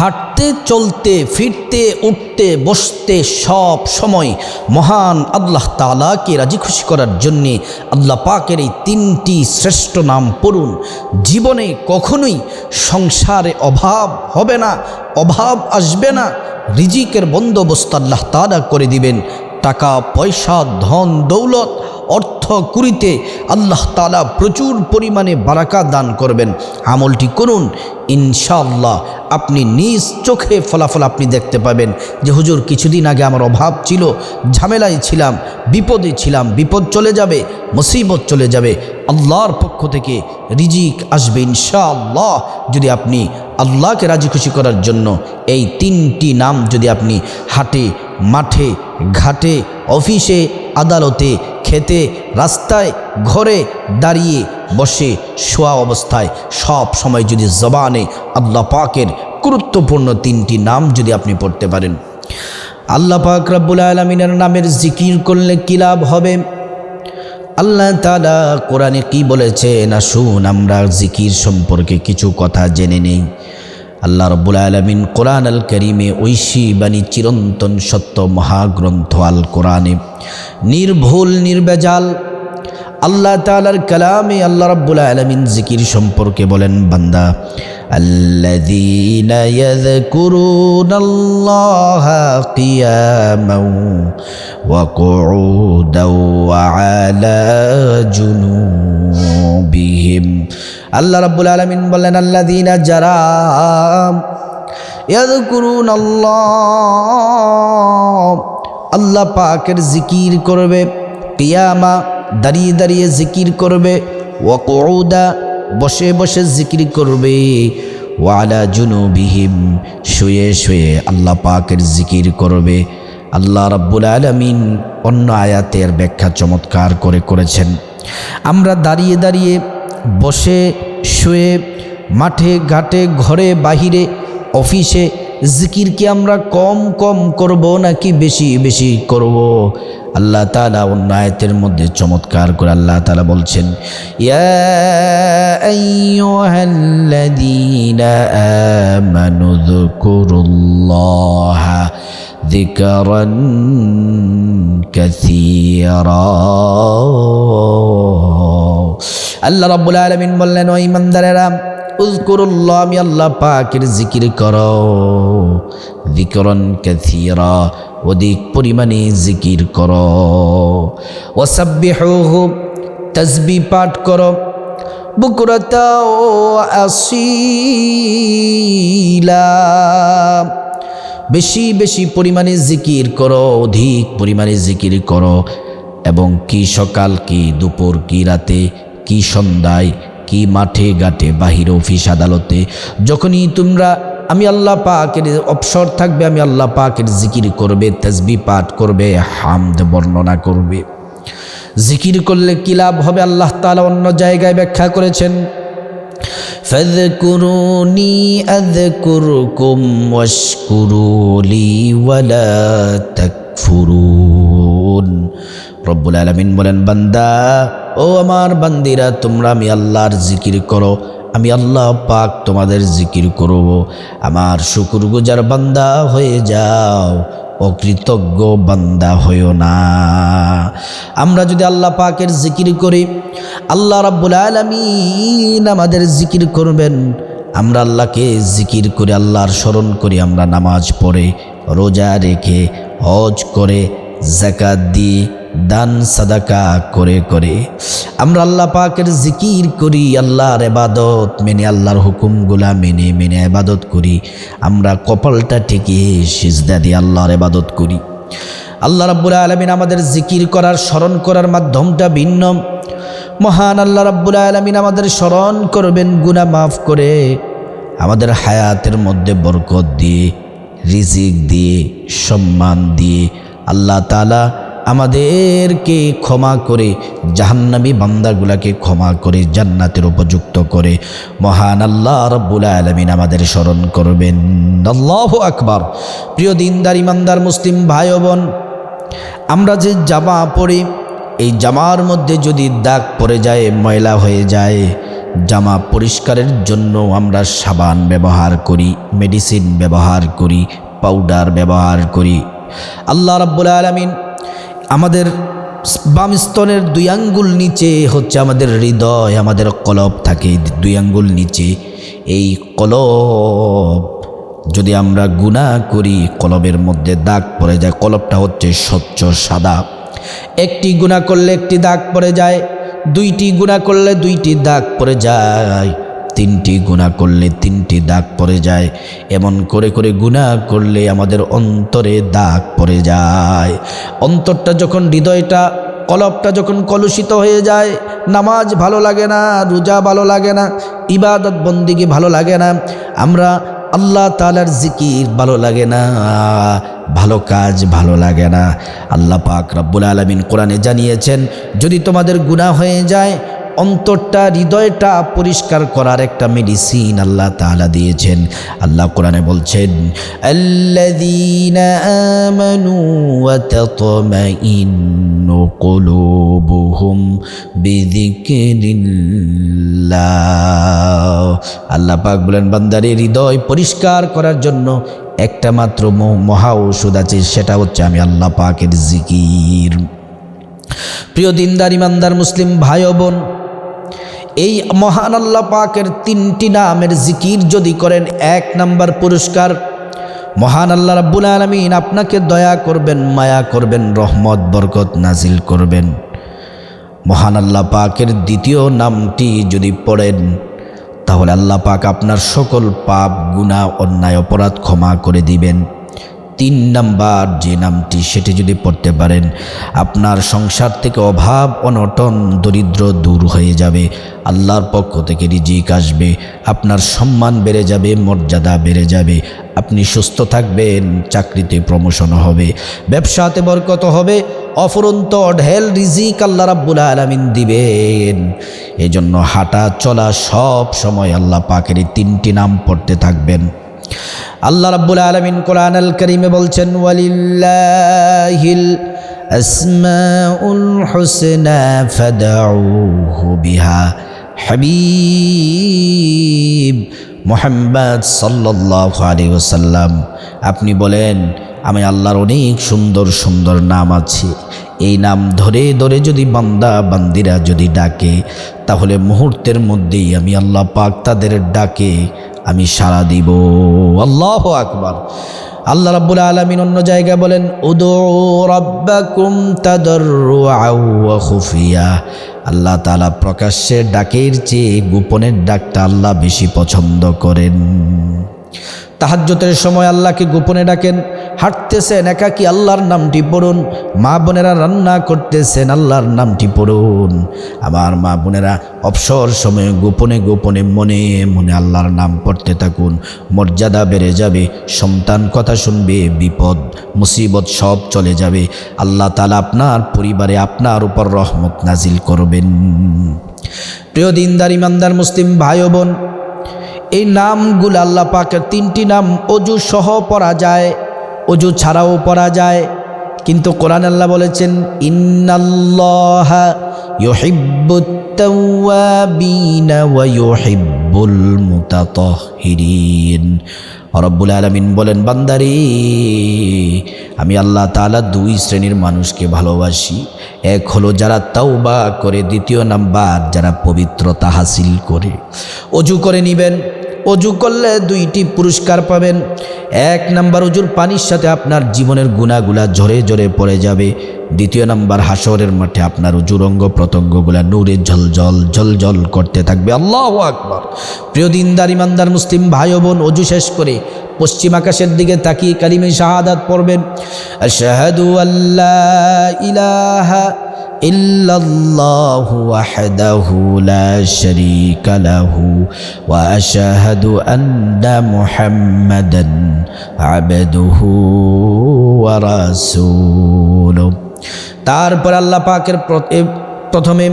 হাঁটতে, চলতে, ফিরতে, উঠতে, বসতে সব সময় মহান আল্লাহ তালাকে রাজি খুশি করার জন্যে আল্লাহ পাকের এই তিনটি শ্রেষ্ঠ নাম পড়ুন। জীবনে কখনোই সংসারে অভাব হবে না, অভাব আসবে না। রিজিকের বন্দোবস্ত আল্লাহ তালা করে দিবেন। টাকা, পয়সা, ধন, দৌলত অর্থ কুড়িতে আল্লাহ তালা প্রচুর পরিমাণে বারাকা দান করবেন। আমলটি করুন ইনশাল্লাহ আপনি নিজ চোখে ফলাফল আপনি দেখতে পাবেন। যে হুজুর, কিছুদিন আগে আমার অভাব ছিল, ঝামেলায় ছিলাম, বিপদে ছিলাম, বিপদ চলে যাবে, মুসিবত চলে যাবে, আল্লাহর পক্ষ থেকে রিজিক আসবে ইনশাআল্লাহ যদি আপনি আল্লাহকে রাজি খুশি করার জন্য এই তিনটি নাম যদি আপনি হাটে, মাঠে, ঘাটে, অফিসে আদালতে খেতে, রাস্তায়, ঘরে দাঁড়িয়ে বসে শোয়া অবস্থায়। সব সময় যদি জবানে আল্লাহ পাকের গুরুত্বপূর্ণ তিনটি নাম যদি আপনি পড়তে পারেন। আল্লাহ পাক রাব্বুল আলমিনের নামের জিকির করলে কী লাভ হবে? আল্লাহ তালা কোরআনে কি বলেছেন? আসুন আমরা জিকির সম্পর্কে কিছু কথা জেনে নেই। আল্লাহ রব্বুল আলমিন কোরআন আল করিমে ঐশী বাণী চিরন্তন সত্য মহাগ্রন্থ আল কোরআনে নির্ভুল নির্বেজাল আল্লাহ তালার কালামে আল্লাহ রব্বুল আলমিন জিকির সম্পর্কে বলেন বান্দা الذين يذكرون الله قياما وقعودا وعلى جنوبهم আল্লাহ রাব্বুল আলামিন বলেন আল্লাযীনা যারা ইয়াযকুরুন আল্লাহ আল্লাহ পাকের জিকির করবে, কিয়ামা দাঁড়িয়ে দাঁড়িয়ে জিকির করবে ওয়াকুদা বসে বসে জিকির করবে ওয়ালা জুনুবিহিম শুয়ে শুয়ে আল্লাহ পাকের জিকির করবে। আল্লাহ রাব্বুল আলমিন অন্য আয়াতের ব্যাখ্যা চমৎকার করে করেছেন। আমরা দাঁড়িয়ে দাঁড়িয়ে বসে শুয়ে মাঠে ঘাটে ঘরে বাহিরে অফিসে জিকির কি আমরা কম কম করব নাকি বেশি বেশি করব আল্লাহ তালা অন্য আয়তের মধ্যে চমৎকার করে আল্লাহ তালা বলছেন ইয়া আইয়ুহাল্লাযীনা আমানু যকুরুল্লাহা ذكرا كثيرا আল্লাহ রাব্বুল আলামিন বললেন, ও ইমানদারেরা উজকুরুল্লাহ আমি আল্লাহ পাকের জিকির করো। যিকরন কাসীরা, অধিক পরিমাণে জিকির করো। ওয়াসাব্বিহুহু, তাসবিহ পাঠ করো। বুকরাতা ও আসিলা, বেশি বেশি পরিমাণে জিকির করো, অধিক পরিমাণে জিকির করো। এবং কি সকাল, কি দুপুর, কি রাতে কি সন্ধ্যায় কি মাঠে ঘাটে বাহির অফিস আদালতে যখনই তোমরা আমি আল্লাহ পাকের অবসর থাকবে আমি আল্লাহ পাকের জিকির করবে তেজবি পাঠ করবে হামদ বর্ণনা করবে জিকির করলে কি লাভ হবে আল্লাহ তালা অন্য জায়গায় ব্যাখ্যা করেছেন فاذكروني أذكركم واشكروا لي ولا تكفرون রব্বুল আলমিন বলেন, বান্দা, ও আমার বান্দিরা, তোমরা আমি আল্লাহর জিকির করো, আমি আল্লাহ পাক তোমাদের জিকির করব। আমার শুকুর গুজার বান্দা হয়ে যাও, অকৃতজ্ঞ বান্দা হইও না। আমরা যদি আল্লাহ পাকের জিকির করি, আল্লাহ রাব্বুল আলমিন আমাদের জিকির করবেন। আমরা আল্লাহকে জিকির করে, আল্লাহর স্মরণ করি আমরা নামাজ পড়ে, রোজা রেখে, হজ করে জাকাত দিয়ে দান, সাদাকা করে করে। আমরা আল্লাহ পাকের জিকির করি, আল্লাহর এবাদত মেনে, আল্লাহর হুকুমগুলা মেনে মেনে এবাদত করি। আমরা কপালটা ঠেকে সিজদা দিয়ে আল্লাহর এবাদত করি। আল্লাহ রাব্বুল আলমিন আমাদের জিকির করার, স্মরণ করার মাধ্যমটা ভিন্ন। মহান আল্লাহ রাব্বুল আলমিন আমাদের স্মরণ করবেন, গুনাহ মাফ করে। আমাদের হায়াতের মধ্যে বরকত দিয়ে, রিজিক দিয়ে, সম্মান দিয়ে আল্লাহ তালা আমাদেরকে ক্ষমা করে জাহান্নামী বান্দাগুলাকে ক্ষমা করে জান্নাতের উপযুক্ত করে। মহান আল্লাহ রব্বুল আলমিন আমাদের স্মরণ করবেন। আল্লাহ আকবার। প্রিয় দিনদার, ইমানদার, মুসলিম ভাই বোন আমরা যে জামা পরি, এই জামার মধ্যে যদি দাগ পড়ে যায়, ময়লা হয়ে যায়, জামা পরিষ্কারের জন্য আমরা সাবান ব্যবহার করি, মেডিসিন ব্যবহার করি, পাউডার ব্যবহার করি আল্লাহ রাব্বুল আলমিন আমাদের বাম স্তনের দুই আঙ্গুল নিচে হচ্ছে আমাদের হৃদয়, আমাদের কলব থাকে। দুই আঙ্গুল নিচে, এই কলব যদি আমরা গুণা করি, কলবের মধ্যে দাগ পড়ে যায়। কলবটা হচ্ছে স্বচ্ছ, সাদা। একটি গুণা করলে একটি দাগ পড়ে যায়, দুইটি গুণা করলে দুইটি দাগ পড়ে যায়। তিনটি গুণা করলে তিনটি দাগ পড়ে যায়। এমন করে করে গুণা করলে আমাদের অন্তরে দাগ পড়ে যায়। অন্তরটা যখন হৃদয়টা কলবটা যখন কলুষিত হয়ে যায়, নামাজ ভালো লাগে না, রোজা ভালো লাগে না, ইবাদত বন্দিকে ভালো লাগে না, আমরা আল্লাহ তালার জিকির ভালো লাগে না, ভালো কাজ ভালো লাগে না। আল্লাহ পাক রব্বুল আলমিন কোরআনে জানিয়েছেন, যদি তোমাদের গুণা হয়ে যায় অন্তরটা, হৃদয়টা পরিষ্কার করার একটা মেডিসিন আল্লাহ তাআলা দিয়েছেন। আল্লাহ কোরআনে বলছেন, আল্লাযীনা আমানু আল্লাহ পাক বলেন, বান্দারে হৃদয় পরিষ্কার করার জন্য একটা মাত্র মহা ঔষধ আছে, সেটা হচ্ছে আমি আল্লাহ পাকের জিকির। প্রিয় দিনদার, ইমানদার, মুসলিম ভাই বোন এই মহান আল্লাহ পাকের তিনটি নামের জিকির যদি করেন, এক নাম্বার পুরস্কার। মহান আল্লাহ রাব্বুল আলমিন আপনাকে দয়া করবেন, মায়া করবেন, রহমত, বরকত নাজিল করবেন। মহান আল্লাহ পাকের দ্বিতীয় নামটি যদি পড়েন, তাহলে আল্লাহ পাক আপনার সকল পাপ, গুনাহ, অন্যায়, অপরাধ ক্ষমা করে দিবেন। তিন নাম্বার যে নামটি সেটি যদি পড়তে পারেন, আপনার সংসার থেকে অভাব, অনটন, দরিদ্র দূর হয়ে যাবে। আল্লাহর পক্ষ থেকে রিজিক আসবে, আপনার সম্মান বেড়ে যাবে, মর্যাদা বেড়ে যাবে। আপনি সুস্থ থাকবেন, চাকরিতে প্রমোশন হবে, ব্যবসাতে বরকত হবে, অফুরন্ত ঢেল রিজিক আল্লাহ রাব্বুল আলামিন দিবেন। এজন্য হাঁটা চলা সব সময় আল্লাহ পাকের তিনটি নাম পড়তে থাকবেন। আল্লাহ রাব্বুল আলমিন কোরআন আল করিমে বলছেন, ওয়ালিল্লাহিল আসমাউল হুসনা ফাদউহু বিহা হাবিব। মোহাম্মদ সাল্লাল্লাহু আলাইহি ওয়াসাল্লাম, আপনি বলেন, আমি আল্লাহর অনেক সুন্দর সুন্দর নাম আছে। এই নাম ধরে ধরে যদি বান্দা, বান্দিরা যদি ডাকে তাহলে মুহূর্তের মধ্যেই আমি আল্লাহ পাক তাদের ডাকে আমি সাড়া দিব। আল্লাহ আকবার। আল্লাহ রাব্বুল আলামিন অন্য জায়গায় বলেন উদু রাব্বাকুম তাদাররুআ ওয়া খুফিয়া। আল্লাহ তাআলা প্রকাশ্যে ডাকের চেয়ে গোপনের ডাকটা আল্লাহ বেশি পছন্দ করেন। তাহাজ্জতের সময় আল্লাহকে গোপনে ডাকেন। হাঁটতেছেন, একাকি আল্লাহর নামটি পড়ুন। মা বোনেরা রান্না করতেছেন, আল্লাহর নামটি পড়ুন। আমার মা বোনেরা অবসর সময়ে গোপনে গোপনে মনে মনে আল্লাহর নাম পড়তে থাকুন। মর্যাদা বেড়ে যাবে, সন্তান কথা শুনবে, বিপদ, মুসিবত সব চলে যাবে। আল্লাহ তালা আপনার পরিবারে আপনার উপর রহমত নাজিল করবেন। প্রিয় দিনদার, ইমানদার, মুসলিম ভাই বোন, এই নামগুলো আল্লাহ পাকের তিনটি নাম অজু সহ পড়া যায়। অজু ছাড়াও পড়া যায়। কিন্তু কোরআন আল্লাহ বলেছেন, ইন্নাল্লাহ ইউহিব্বুত তাওয়াবিনা ওয়া ইউহিব্বুল মুতাতাহহিরিন রব্বুল আলামিন বলেন, বান্দারে, আমি আল্লাহ তাআলা দুই শ্রেণির মানুষকে ভালোবাসি। এক হলো যারা তাওবা করে, দ্বিতীয় নাম্বার যারা পবিত্রতা হাসিল করে। অজু করে নিবেন অজু করলে দুইটি পুরস্কার পাবেন। এক নাম্বার অজুর পানির সাথে আপনার জীবনের গুণাগুলা ঝরে ঝরে পড়ে যাবে। দ্বিতীয় নাম্বার হাসরের মাঠে আপনার অজুর অঙ্গ প্রত্যঙ্গগুলা নূরে ঝলঝল ঝলঝল করতে থাকবে। আল্লাহ আকবার। প্রিয় দিনদার, ইমানদার, মুসলিম ভাই বোন, অজু শেষ করে পশ্চিম আকাশের দিকে তাকিয়ে কালিমে শাহাদাত পড়বেন। আশহাদু আল্লাহ ইলাহা إلا الله وحده لا شريك له وأشهد أن محمدا عبده ورسوله তারপর আল্লাহ পাকের প্র- এ প্রথমে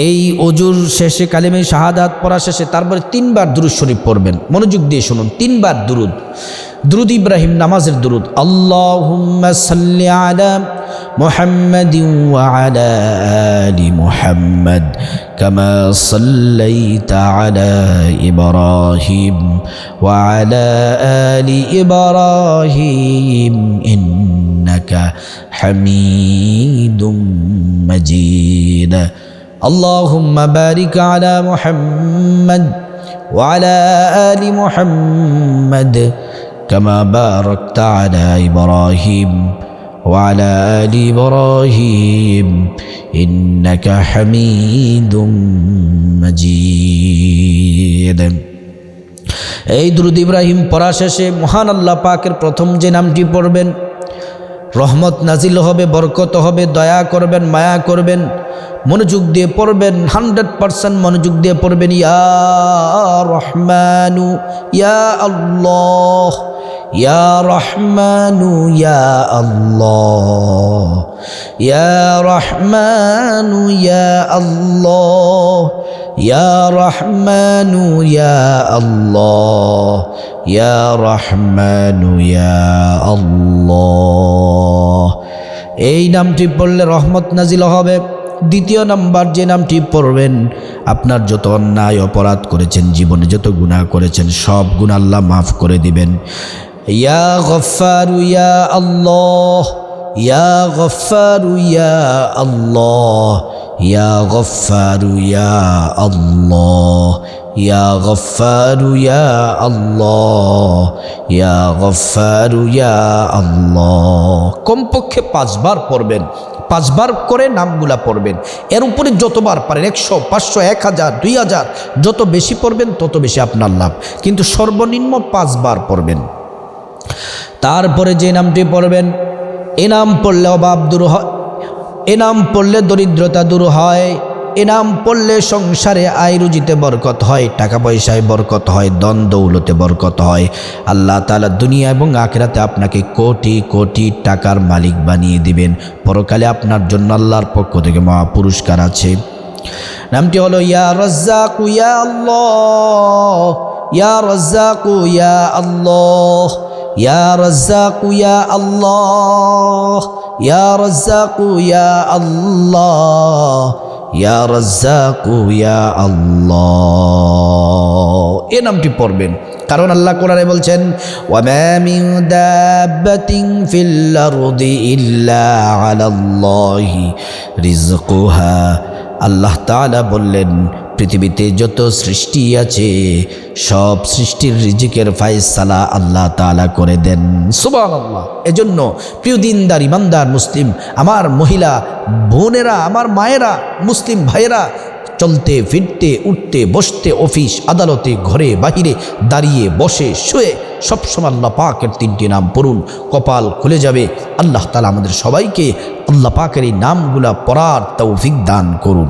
এই অজুর শেষে কালিমে শাহাদাত পড়া শেষে তারপরে তিনবার দুরুদ শরীফ পড়বেন মনোযোগ দিয়ে শুনুন তিনবার দুরুদ দুরুদ ইব্রাহিম নামাজের দুরুদ আল্লাহুম্মা সাল্লি আলা محمد وعلى آل محمد كما صليت على إبراهيم وعلى آل إبراهيم إنك حميد مجيد اللهم بارك على محمد وعلى آل محمد كما باركت على إبراهيم وعلى آل إبراهيم إنك حميد مجيد এই দুরুদ ইব্রাহিম পড়া শেষে মহান আল্লাহ পাকের প্রথম যে নামটি পড়বেন রহমত নাজিল হবে বরকত হবে দয়া করবেন মায়া করবেন মনোযোগ দিয়ে পড়বেন হান্ড্রেড পারসেন্ট মনোযোগ দিয়ে পড়বেন ইয়া রহমানু ইয়া আল্লাহ ইয়া রহমানু ইয়া আল্লাহ। ইয়া রহমানু ইয়া আল্লাহ। ইয়া রহমানু ইয়া আল্লাহ। ইয়া রহমানু ইয়া আল্লাহ। এই নামটি পড়লে রহমত নাজিল হবে। দ্বিতীয় নাম্বার যে নামটি পড়বেন, আপনার যত অন্যায় অপরাধ করেছেন, জীবনে যত গুনাহ করেছেন, সব গুণ আল্লাহ মাফ করে দিবেন। ইয়া গফারু ইয়া আল্লাহ, ইয়া গফারু ইয়া আল্লাহ, ইয়া গফারু ইয়া আল্লাহ, ইয়া গফারু ইয়া আল্লাহ, ইয়া গফারু ইয়া আল্লাহ। কমপক্ষে পাঁচবার পড়বেন, পাঁচবার করে নামগুলা পড়বেন। এর উপরে যতবার পারেন, একশো, পাঁচশো, এক হাজার, দুই হাজার, যত বেশি পড়বেন, তত বেশি আপনার লাভ। কিন্তু সর্বনিম্ন পাঁচবার পড়বেন। তারপরে যে নামটি পড়বেন, এ নাম পড়লে অভাব দূর হয়, এ নাম পড়লে দরিদ্রতা দূর হয়, এ নাম পড়লে সংসারে আয় রুজিতে বরকত হয়, টাকা পয়সায় বরকত হয় দন দৌলতে বরকত হয়। আল্লাহ তালা দুনিয়া এবং আখেরাতে আপনাকে কোটি কোটি টাকার মালিক বানিয়ে দিবেন। পরকালে আপনার জন্য আল্লাহর পক্ষ থেকে মহা পুরস্কার আছে। নামটি হলো, ইয়া রজ্জাকু ইয়া আল্লাহ, ইয়া রজ্জাকু ইয়া আল্লাহ। ইয়া রজ্জাকু, ইয়া আল্লাহ, ইয়া রজ্জাকু, ইয়া আল্লাহ, ইয়া রজ্জাকু, ইয়া আল্লাহ। এ নামটি পড়বেন। কারণ আল্লাহ কোরআনে বলছেন, ওয়ামা মিন দাব্বাতিন ফিল আরদি ইল্লা আলাল্লাহি রিজকুহা আল্লাহ তাআলা বললেন, পৃথিবীতে যত সৃষ্টি আছে, সব সৃষ্টির রিজিকের ফায়সালা আল্লাহ তাআলা করে দেন। সুবহানাল্লাহ। এজন্য প্রিয় দিনদার, ইমানদার মুসলিম, আমার মহিলা বোনেরা, আমার মায়েরা, মুসলিম ভাইয়েরা, চলতে, ফিরতে, উঠতে, বসতে, অফিস, আদালতে, ঘরে, বাহিরে, দাঁড়িয়ে, বসে, শুয়ে সবসময় আল্লাহ পাকের তিনটি নাম পড়ুন, কপাল খুলে যাবে। আল্লাহ তালা আমাদের সবাইকে আল্লাহ পাকের এই নামগুলা পড়ার তৌফিক দান করুন।